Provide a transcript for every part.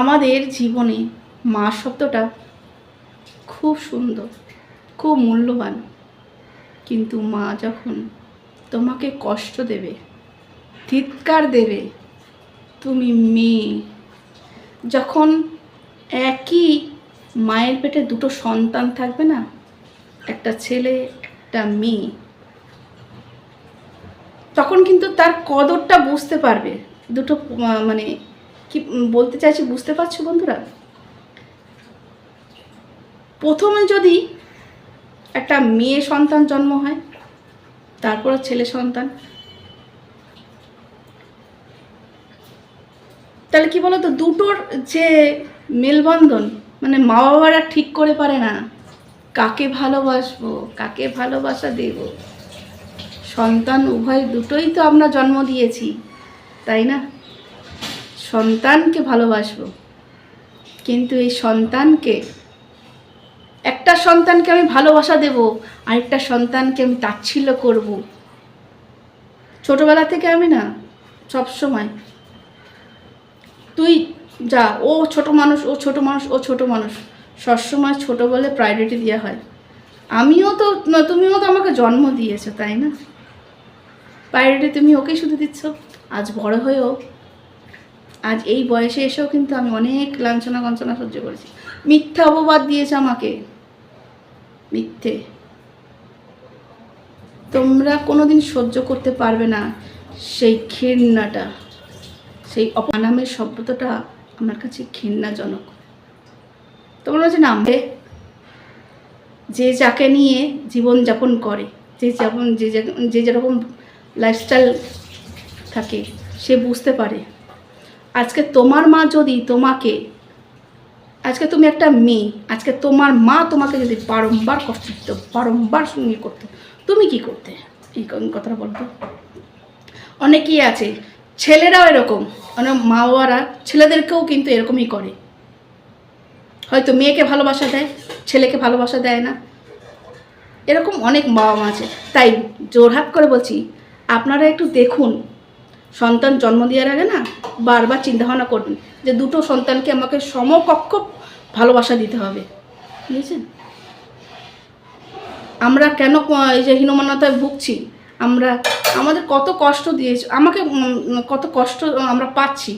আমাদের জীবনে মা শব্দটা খুব সুন্দর, খুব মূল্যবান। কিন্তু মা যখন তোমাকে কষ্ট দেবে, ধিৎকার দেবে, তুমি মেয়ে, যখন একই মায়ের পেটে দুটো সন্তান থাকবে না, একটা ছেলে, একটা মেয়ে, তখন কিন্তু তার কদরটা বুঝতে পারবে। দুটো মানে কি বলতে চাইছি বুঝতে পারছ বন্ধুরা? প্রথমে যদি একটা মেয়ে সন্তান জন্ম হয় তারপর ছেলে সন্তান। তাহলে কি বলতো, দুটোর যে মেলবন্ধন মানে মা বাবারা ঠিক করে পারে না, কাকে ভালোবাসবো, কাকে ভালোবাসা দেব? সন্তান উভয় দুটোই তো আমরা জন্ম দিয়েছি, তাই না? সন্তানকে ভালোবাসবো। কিন্তু এই সন্তানকে, একটা সন্তানকে আমি ভালোবাসা দেব, আরেকটা সন্তানকে আমি তাচ্ছিল্য করব। ছোটবেলা থেকে আমি না সব সময় তুই যা, ও ছোট মানুষ, ও ছোট মানুষ, ও ছোট মানুষ, সবসময় ছোট বলে প্রায়োরিটি দেওয়া হয়। আমিও তো তুমিও তো আমাকে জন্ম দিয়েছ, তাই না? প্রায়োরিটি তুমি ওকেই শুধু দিচ্ছ, আজ বড় হয়েও আজ এই বয়সে এসেও কিন্তু আমি অনেক লাঞ্ছনা গঞ্চনা সহ্য করেছি। মিথ্যা অপবাদ দিয়েছে আমাকে। মিথ্যে। তোমরা কোনোদিন সহ্য করতে পারবে না সেই ঘৃণাটা। সেই অপনামের শব্দটা আমার কাছে ঘৃণাজনক। তোমরা যে নামবে যে যাকে নিয়ে জীবনযাপন করে, যে যেমন, যে- যে যেরকম লাইফস্টাইল থাকে, সে বুঝতে পারে। আজকে তোমার মা যদি তোমাকে, আজকে তুমি একটা মেয়ে, আজকে তোমার মা তোমাকে যদি বারংবার কষ্ট দিত, বারংবার সঙ্গে করতো, তুমি কি করতে? এই কথাটা বলতো। অনেকেই আছে, ছেলেরাও এরকম, অনেক মা বাবারা ছেলেদেরকেও কিন্তু এরকমই করে। হয়তো মেয়েকে ভালোবাসা দেয়, ছেলেকে ভালোবাসা দেয় না। এরকম অনেক বাবা মা আছে। তাই জোরহাট করে বলছি, আপনারা একটু দেখুন সন্তান জন্ম দেওয়ার আগে না বারবার চিন্তাভাবনা করবেন যে দুটো সন্তানকে আমাকে সমকক্ষ ভালোবাসা দিতে হবে। বুঝেছেন? আমরা কেন এই যে হীনমান্যতায় ভুগছি? আমরা, আমাদের কত কষ্ট দিয়েছে আমাকে কত কষ্ট আমরা পাচ্ছি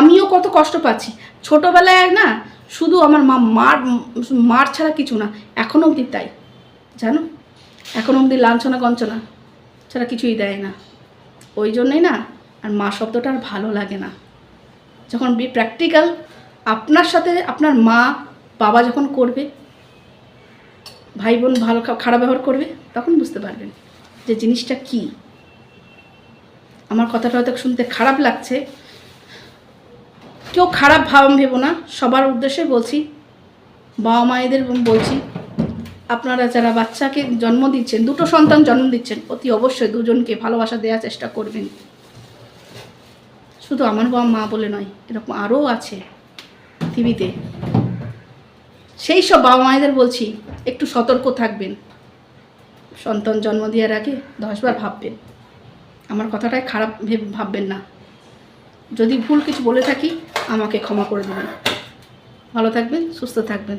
আমিও কত কষ্ট পাচ্ছি। ছোটোবেলায় না শুধু আমার মা মার মার ছাড়া কিছু না এখনও অবধি তাই। জানো? এখন অবধি লাঞ্ছনা গঞ্চনা ছাড়া কিছুই দেয় না। ওই জন্যই না আর মা শব্দটা আর ভালো লাগে না। যখন বি প্র্যাকটিক্যাল আপনার সাথে আপনার মা, বাবা যখন করবে, ভাই বোন ভালো খারাপ ব্যবহার করবে, তখন বুঝতে পারবেন যে জিনিসটা কি। আমার কথাটা হয়তো শুনতে খারাপ লাগছে। কেউ খারাপ ভাব ভেবো না। সবার উদ্দেশ্যে বলছি, বাবা মায়েদের বলছি, আপনারা যারা বাচ্চাকে জন্ম দিচ্ছেন, দুটো সন্তান জন্ম দিচ্ছেন, অতি অবশ্যই দুজনকে ভালোবাসা দেওয়ার চেষ্টা করবেন। শুধু আমার মা বলে নয়, এরকম আরও আছে পৃথিবীতে সেই সব বাবা মায়েদের বলছি, একটু সতর্ক থাকবেন। সন্তান জন্ম দেওয়ার আগে দশবার ভাববেন। আমার কথাটাই খারাপ ভেব- ভাববেন না। যদি ভুল কিছু বলে থাকি, আমাকে ক্ষমা করে দেবেন। ভালো থাকবেন, সুস্থ থাকবেন।